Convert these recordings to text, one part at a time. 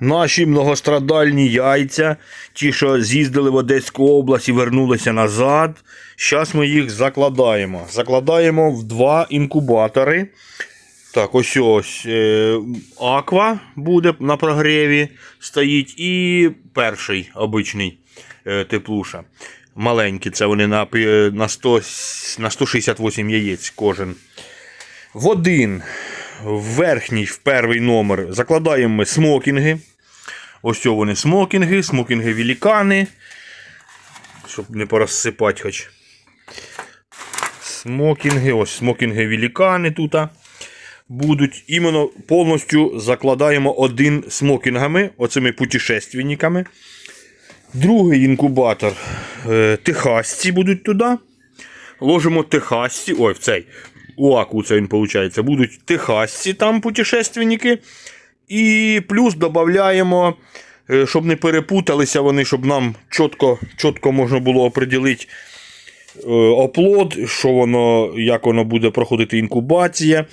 наші многострадальні яйця, ті, що з'їздили в Одеську область і вернулися назад. Зараз ми їх закладаємо. Закладаємо в два інкубатори. Так, ось ось е, аква буде на прогріві стоїть. І перший обичний е, теплуша. Маленькі, це вони на, на, 100, на 168 яєць кожен. В один, в верхній, в перший номер закладаємо ми смокінги. Ось вони смокінги, смокінги великани. Щоб не порозсипати хоч. Смокінги, ось смокінги великани тут. Будуть іменно повністю закладаємо один смокінгами, оцими путешественниками. Другий інкубатор е, техасці будуть туди. Ложимо техасці. Ой, в цей. У аку це він виходить. Будуть техасці там путешественники. І плюс додаємо, е, щоб не перепуталися вони, щоб нам чітко, чітко можна було оприділити е, оплод, що воно, як воно буде проходити інкубація.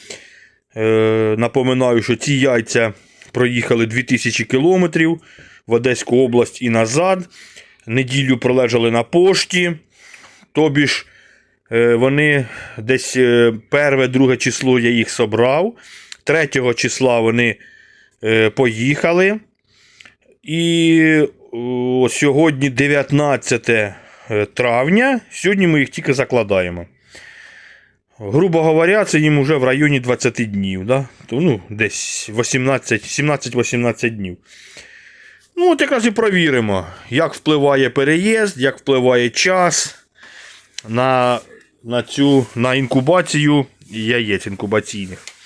Е, Напоминаю, що ці яйця проїхали 2000 кілометрів в Одеську область і назад. Неділю пролежали на пошті. Тобі ж вони десь перше, друге число я їх собрав. 3 числа вони поїхали. І сьогодні 19 е, травня. Сьогодні ми їх тільки закладаємо. Грубо говоря, це їм вже в районі 20 днів. Да? Ну, десь 17-18 днів. Ну, от якраз і провіримо, як впливає переїзд, як впливає час на, на цю на інкубацію яєць інкубаційних.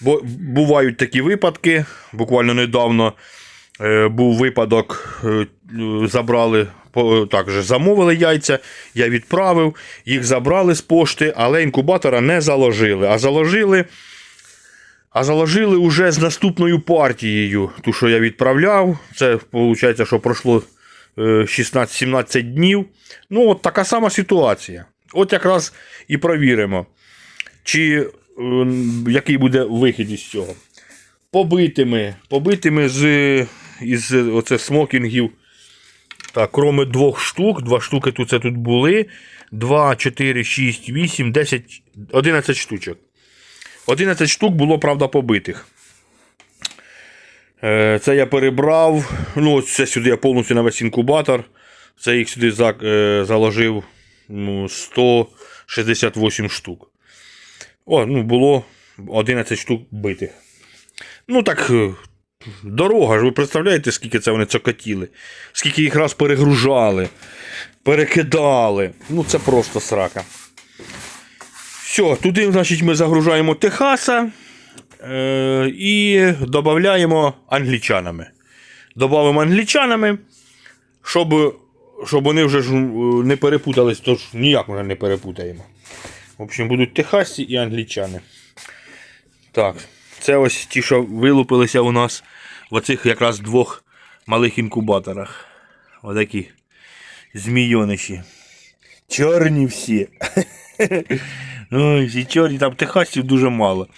Бо бувають такі випадки. Буквально недавно е, був випадок, е, е, забрали, так же замовили яйця, я відправив, їх забрали з пошти, але інкубатора не заложили. А заложили, а заложили уже з наступною партією, ту, що я відправляв. Це виходить, що пройшло е, 16-17 днів. Ну, от така сама ситуація. От якраз і провіримо, чи е, який буде вихід із цього. Побитими, побитими з із оце смокінгів. Так, кроме двох штук, два штуки тут це тут були. 2, 4, 6, 8, 10, 11 штучок. 11 штук було, правда, побитих. Е, Це я перебрав. Ну, це сюди я повністю на весь інкубатор. Це їх сюди е, заложив ну, 168 штук. О, ну, було 11 штук битих. Ну так, е, дорога ж, ви представляєте, скільки це вони цокотіли? Скільки їх раз перегружали, перекидали. Ну, це просто срака. Все, туди, значить, ми загружаємо Техаса е, і додаємо англічанами. Добавимо англічанами, щоб, щоб вони вже ж, е, не перепутались, тож ніяк ми не перепутаємо. В общем, будуть техасці і англічани. Так, це ось ті, що вилупилися у нас в оцих якраз двох малих інкубаторах. Отакі змійониші. Чорні всі. Ой, всі чорні, там техасців дуже мало.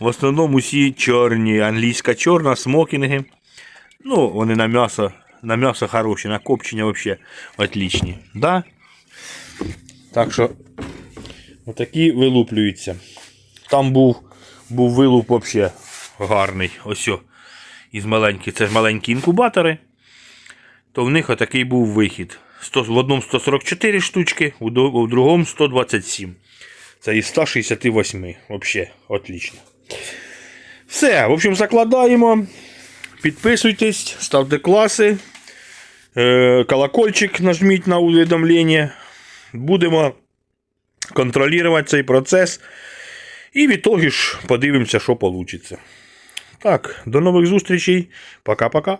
В основному всі чорні. Англійська чорна, смокінги. Ну, вони на м'ясо, на м'ясо хороші, на копчення взагалі отлічні. Да? Так що, отакі вилуплюються. Там був, був вилуп взагалі гарний. Ось із маленьких. Це ж маленькі інкубатори. То в них отакий був вихід. 100, в одному 144 штучки, у другому 127. Це із 168. Взагалі, отлично. Все, в общем, закладаємо. Підписуйтесь, ставте класи. Е, колокольчик нажміть на увідомлення. Будемо контролювати цей процес. І від того ж подивимося, що вийде. Так, до нових зустрічей. Пока-пока.